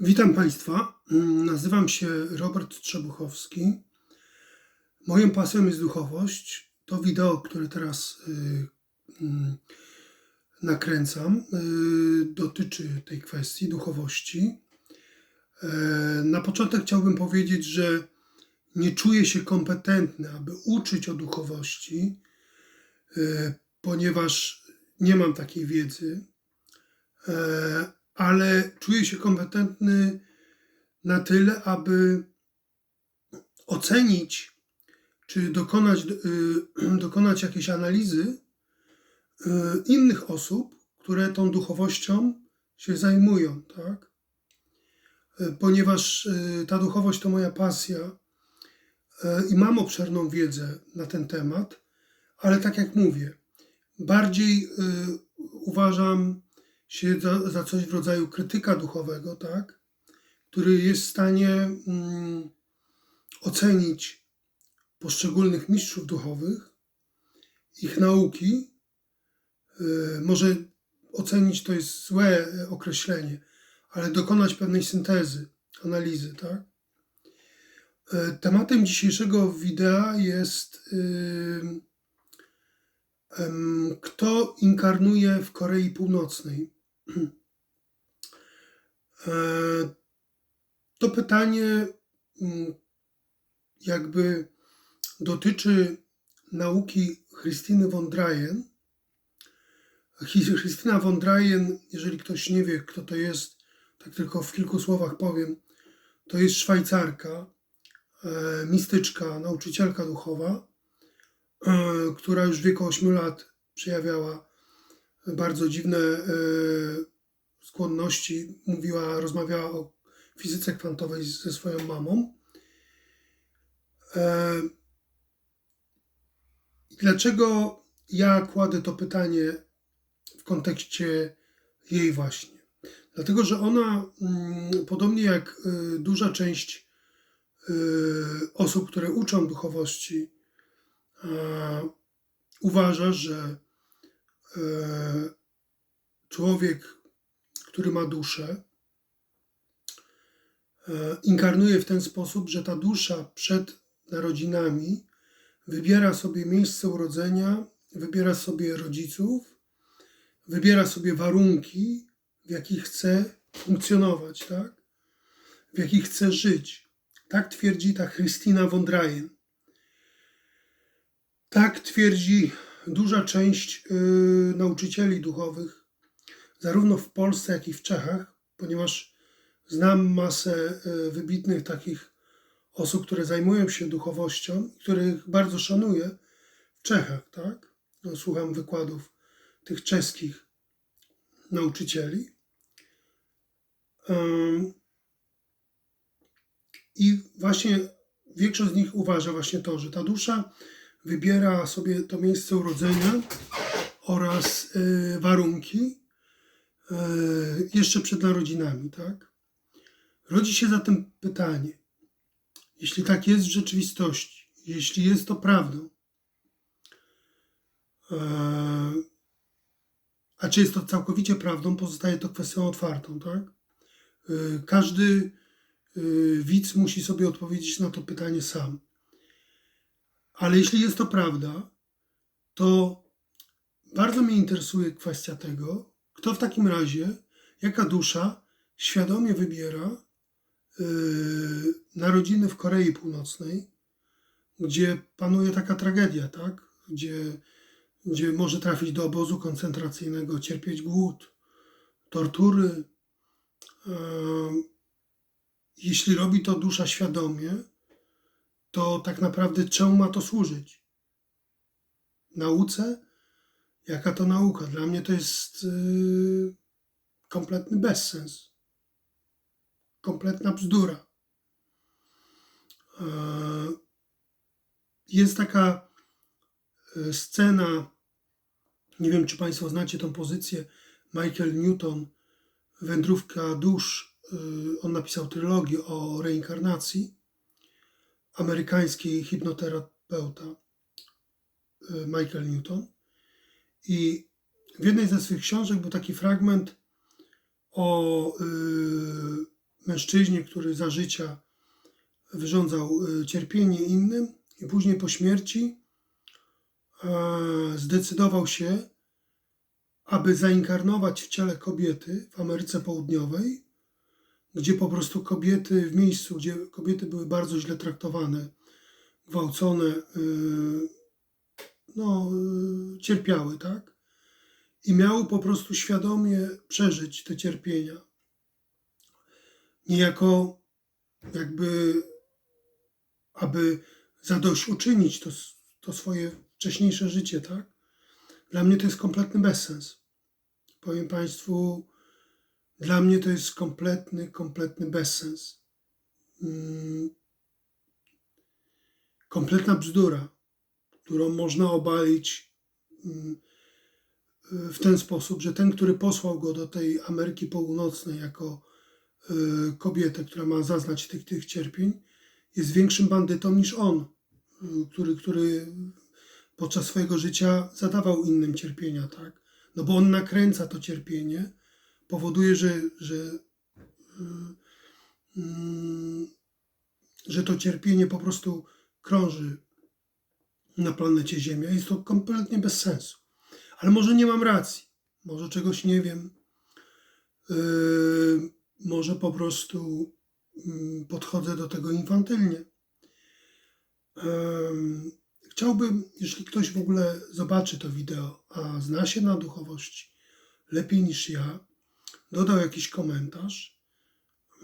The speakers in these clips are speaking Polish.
Witam Państwa. Mm, Nazywam się Robert Trzebuchowski. Moją pasją jest duchowość. To wideo, które teraz y, mm, nakręcam, y, dotyczy tej kwestii duchowości. E, Na początek chciałbym powiedzieć, że nie czuję się kompetentny, aby uczyć o duchowości, e, ponieważ nie mam takiej wiedzy. Ale czuję się kompetentny na tyle, aby ocenić, czy dokonać, y, dokonać jakiejś analizy y, innych osób, które tą duchowością się zajmują, tak? Y, Ponieważ ta duchowość to moja pasja i mam obszerną wiedzę na ten temat, ale tak jak mówię, bardziej uważam się za, za coś w rodzaju krytyka duchowego, tak? który jest w stanie mm, ocenić poszczególnych mistrzów duchowych, ich nauki. Y, może ocenić to jest złe e, określenie, ale dokonać pewnej syntezy, analizy, tak? E, Tematem dzisiejszego wideo jest y, em, kto inkarnuje w Korei Północnej. E, To pytanie mm, jakby dotyczy nauki Christiny von Dreyen. Chris- Christina von Dreyen, jeżeli ktoś nie wie, kto to jest, tak tylko w kilku słowach powiem, to jest Szwajcarka, e, mistyczka, nauczycielka duchowa, e, która już w wieku 8 lat przejawiała bardzo dziwne e, skłonności. Mówiła, rozmawiała o fizyce kwantowej ze swoją mamą. E, Dlaczego ja kładę to pytanie w kontekście jej właśnie? Dlatego, że ona, mm, podobnie jak y, duża część osób, które uczą duchowości, uważa, że e, człowiek, który ma duszę, e, inkarnuje w ten sposób, że ta dusza przed narodzinami wybiera sobie miejsce urodzenia, wybiera sobie rodziców, wybiera sobie warunki, w jakich chce funkcjonować, tak? w jakich chce żyć. Tak twierdzi ta Christina von Dreyen. Tak twierdzi duża część y, nauczycieli duchowych, zarówno w Polsce, jak i w Czechach, ponieważ znam masę y, wybitnych takich osób, które zajmują się duchowością, których bardzo szanuję w Czechach, tak? No, słucham wykładów tych czeskich nauczycieli. I właśnie większość z nich uważa właśnie to, że ta dusza wybiera sobie to miejsce urodzenia oraz y, warunki y, jeszcze przed narodzinami, tak? Rodzi się zatem pytanie, jeśli tak jest w rzeczywistości, jeśli jest to prawdą, e, a czy jest to całkowicie prawdą, pozostaje to kwestią otwartą, tak? E, Każdy e, widz musi sobie odpowiedzieć na to pytanie sam. Ale jeśli jest to prawda, to bardzo mnie interesuje kwestia tego, kto w takim razie, jaka dusza świadomie wybiera yy, narodziny w Korei Północnej, gdzie panuje taka tragedia, tak? Gdzie, gdzie może trafić do obozu koncentracyjnego, cierpieć głód, tortury. Yy, jeśli robi to dusza świadomie, to tak naprawdę czemu ma to służyć? Nauce? Jaka to nauka? Dla mnie to jest yy, kompletny bezsens kompletna bzdura. E, Jest taka e, scena, nie wiem czy Państwo znacie tą pozycję, Michael Newton, Wędrówka dusz. e, On napisał trylogię o reinkarnacji. Amerykański hipnoterapeuta e, Michael Newton. I w jednej ze swych książek był taki fragment o y, mężczyźnie, który za życia wyrządzał y, cierpienie innym i później po śmierci zdecydował się, aby zainkarnować w ciele kobiety w Ameryce Południowej, gdzie po prostu kobiety, w miejscu, gdzie kobiety były bardzo źle traktowane, gwałcone, y, no, y, cierpiały, tak? I miały po prostu świadomie przeżyć te cierpienia. Niejako jakby, aby zadośćuczynić to, to swoje wcześniejsze życie, tak? Dla mnie to jest kompletny bezsens. Powiem Państwu, dla mnie to jest kompletny, kompletny bezsens. Mm. Kompletna bzdura, którą można obalić mm, w ten sposób, że ten, który posłał go do tej Ameryki Północnej jako y, kobietę, która ma zaznać tych, tych cierpień, jest większym bandytą niż on, y, który, który podczas swojego życia zadawał innym cierpienia, tak? No bo on nakręca to cierpienie, powoduje, że, że, y, mm, że to cierpienie po prostu krąży na planecie Ziemia. Jest to kompletnie bez sensu. Ale może nie mam racji, może czegoś nie wiem, yy, może po prostu yy, podchodzę do tego infantylnie. Chciałbym, jeśli ktoś w ogóle zobaczy to wideo, a zna się na duchowości lepiej niż ja, dodał jakiś komentarz,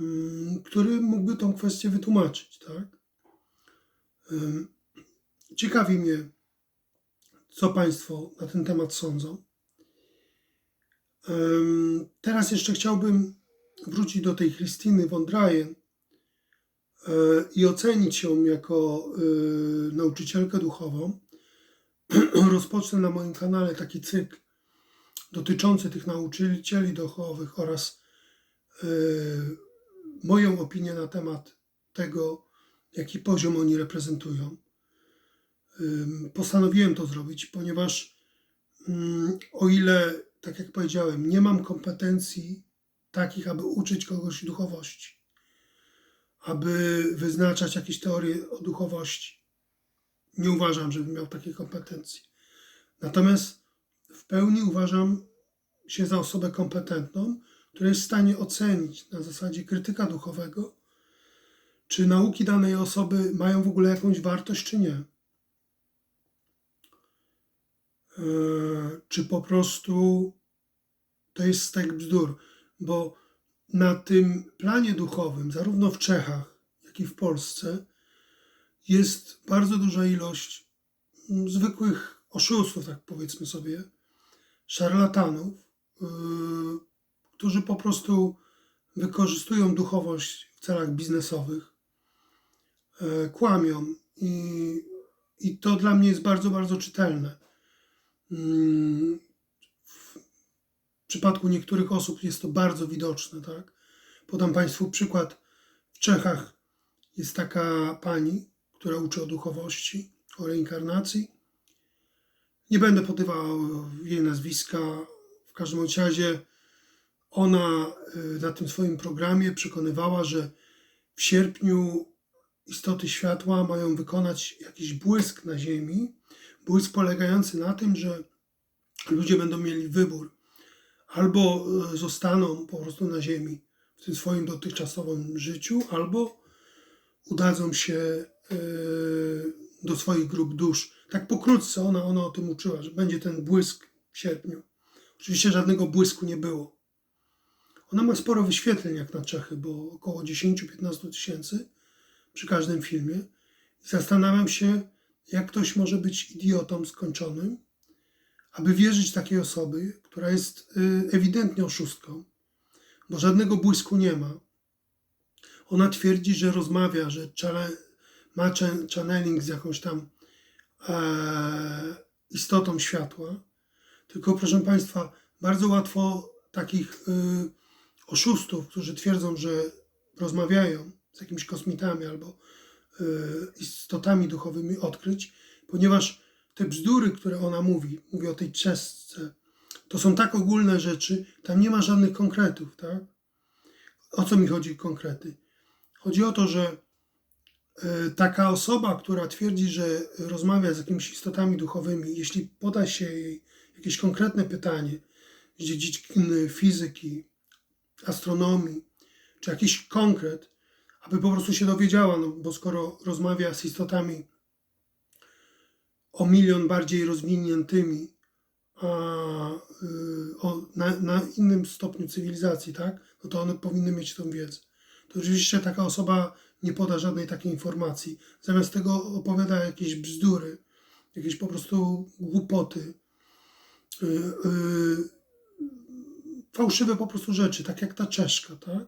yy, który mógłby tą kwestię wytłumaczyć, tak? Ciekawi mnie, co Państwo na ten temat sądzą. Teraz jeszcze chciałbym wrócić do tej Christiny von Dreyen e, i ocenić ją jako e, nauczycielkę duchową. Rozpocznę na moim kanale taki cykl dotyczący tych nauczycieli duchowych oraz e, moją opinię na temat tego, jaki poziom oni reprezentują. Ym, Postanowiłem to zrobić, ponieważ ym, o ile, tak jak powiedziałem, nie mam kompetencji takich, aby uczyć kogoś duchowości, aby wyznaczać jakieś teorie o duchowości, nie uważam, żebym miał takie kompetencje. Natomiast w pełni uważam się za osobę kompetentną, która jest w stanie ocenić na zasadzie krytyka duchowego, czy nauki danej osoby mają w ogóle jakąś wartość, czy nie. E, czy po prostu to jest stek bzdur, bo na tym planie duchowym, zarówno w Czechach, jak i w Polsce, jest bardzo duża ilość mm, zwykłych oszustów, tak powiedzmy sobie, szarlatanów, yy, którzy po prostu wykorzystują duchowość w celach biznesowych, yy, kłamią i, i to dla mnie jest bardzo, bardzo czytelne. Mm, W przypadku niektórych osób jest to bardzo widoczne, tak? Podam Państwu przykład. W Czechach jest taka pani, która uczy o duchowości, o reinkarnacji. Nie będę podawał jej nazwiska. W każdym razie ona y, na tym swoim programie przekonywała, że w sierpniu istoty światła mają wykonać jakiś błysk na Ziemi. Błysk polegający na tym, że ludzie będą mieli wybór. Albo y, zostaną po prostu na Ziemi w tym swoim dotychczasowym życiu, albo udadzą się do swoich grup dusz. Tak pokrótce ona, ona o tym uczyła, że będzie ten błysk w sierpniu. Oczywiście żadnego błysku nie było. Ona ma sporo wyświetleń jak na Czechy, bo około 10-15 tysięcy przy każdym filmie. I zastanawiam się, jak ktoś może być idiotą skończonym, aby wierzyć takiej osoby, która jest y, ewidentnie oszustką, bo żadnego błysku nie ma. Ona twierdzi, że rozmawia, że ma chan- channeling z jakąś tam istotą światła. Tylko proszę Państwa, bardzo łatwo takich y, oszustów, którzy twierdzą, że rozmawiają z jakimiś kosmitami albo y, istotami duchowymi odkryć, ponieważ te bzdury, które ona mówi, mówi o tej czesce, to są tak ogólne rzeczy, tam nie ma żadnych konkretów, tak? o co mi chodzi konkrety? Chodzi o to, że e, taka osoba, która twierdzi, że rozmawia z jakimiś istotami duchowymi, jeśli poda się jej jakieś konkretne pytanie z dziedziny fizyki, astronomii, czy jakiś konkret, aby po prostu się dowiedziała, no bo skoro rozmawia z istotami o milion bardziej rozwiniętymi, a, y, o, na, na innym stopniu cywilizacji, tak? No to one powinny mieć tą wiedzę. To oczywiście taka osoba nie poda żadnej takiej informacji. Zamiast tego opowiada jakieś bzdury, jakieś po prostu głupoty, y, y, fałszywe po prostu rzeczy, tak jak ta Czeszka, tak?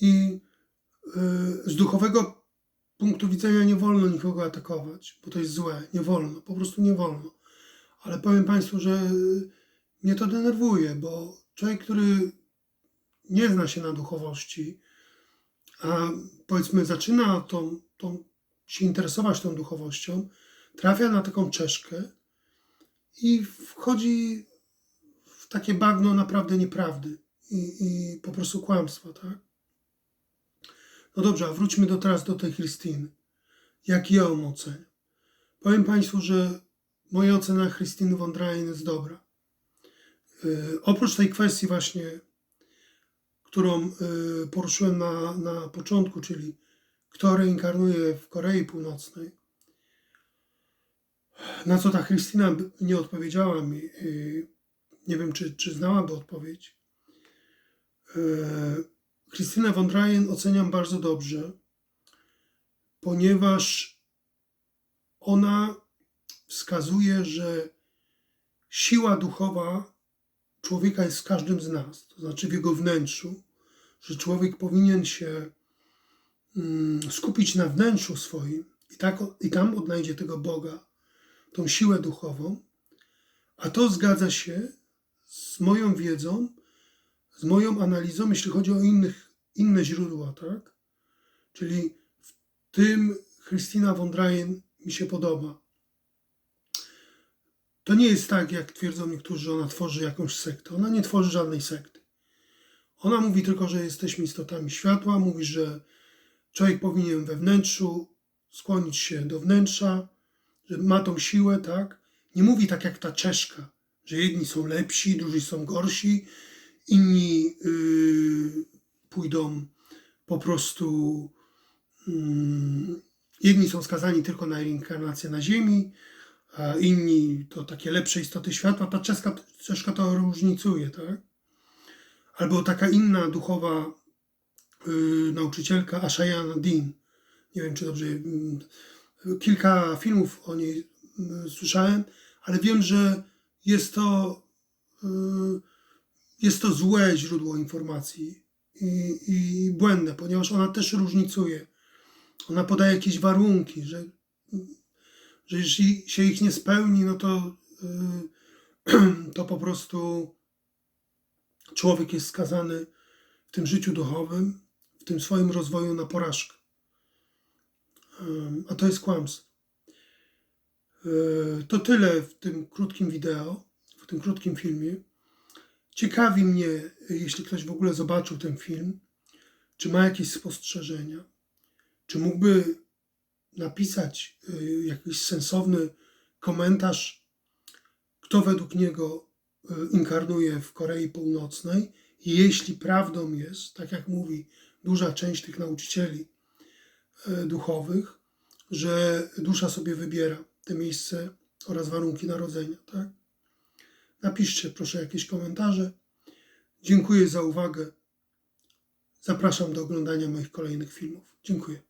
I y, z duchowego punktu widzenia nie wolno nikogo atakować, bo to jest złe, nie wolno, po prostu nie wolno. Ale powiem Państwu, że mnie to denerwuje, bo człowiek, który nie zna się na duchowości, a powiedzmy zaczyna tą, tą, się interesować tą duchowością, trafia na taką czeszkę i wchodzi w takie bagno naprawdę nieprawdy i, i po prostu kłamstwa, tak? No dobrze, a wróćmy do, teraz do tej Chrystyny. Jak ja ją oceniam? Powiem Państwu, że moja ocena Chrystyny von jest dobra. Yy, oprócz tej kwestii właśnie, którą yy, poruszyłem na, na początku, czyli kto reinkarnuje w Korei Północnej, na co ta Chrystyna by- nie odpowiedziała mi, yy, nie wiem, czy, czy znałaby odpowiedź. Yy, Christine von Dreyen oceniam bardzo dobrze, ponieważ ona wskazuje, że siła duchowa człowieka jest w każdym z nas, to znaczy w jego wnętrzu, że człowiek powinien się mm, skupić na wnętrzu swoim i, tak, i tam odnajdzie tego Boga, tą siłę duchową, a to zgadza się z moją wiedzą, z moją analizą, jeśli chodzi o innych, inne źródła, tak? Czyli w tym Christina von Dreyen mi się podoba. To nie jest tak, jak twierdzą niektórzy, że ona tworzy jakąś sektę. Ona nie tworzy żadnej sekty. Ona mówi tylko, że jesteśmy istotami światła, mówi, że człowiek powinien we wnętrzu skłonić się do wnętrza, że ma tą siłę, tak? Nie mówi tak jak ta Czeszka, że jedni są lepsi, drudzy są gorsi, inni yy, pójdą po prostu. mm, jedni są skazani tylko na reinkarnację na Ziemi, inni to takie lepsze istoty światła. Ta czeska, czeszka to różnicuje, tak? Albo taka inna duchowa yy, nauczycielka, Ashaya Nadin. Nie wiem, czy dobrze. mm, Kilka filmów o niej mm, słyszałem, ale wiem, że jest to. Yy, jest to złe źródło informacji i, i błędne, ponieważ ona też różnicuje. Ona podaje jakieś warunki, że, że jeśli się ich nie spełni, no to, yy, to po prostu człowiek jest skazany w tym życiu duchowym, w tym swoim rozwoju na porażkę. Ym, A to jest kłamstwo. Yy, To tyle w tym krótkim wideo, w tym krótkim filmie. Ciekawi mnie, jeśli ktoś w ogóle zobaczył ten film, czy ma jakieś spostrzeżenia, czy mógłby napisać y, jakiś sensowny komentarz, kto według niego y, inkarnuje w Korei Północnej. Jeśli prawdą jest, tak jak mówi duża część tych nauczycieli y, duchowych, że dusza sobie wybiera te miejsce oraz warunki narodzenia, tak? Napiszcie proszę jakieś komentarze. Dziękuję za uwagę. Zapraszam do oglądania moich kolejnych filmów. Dziękuję.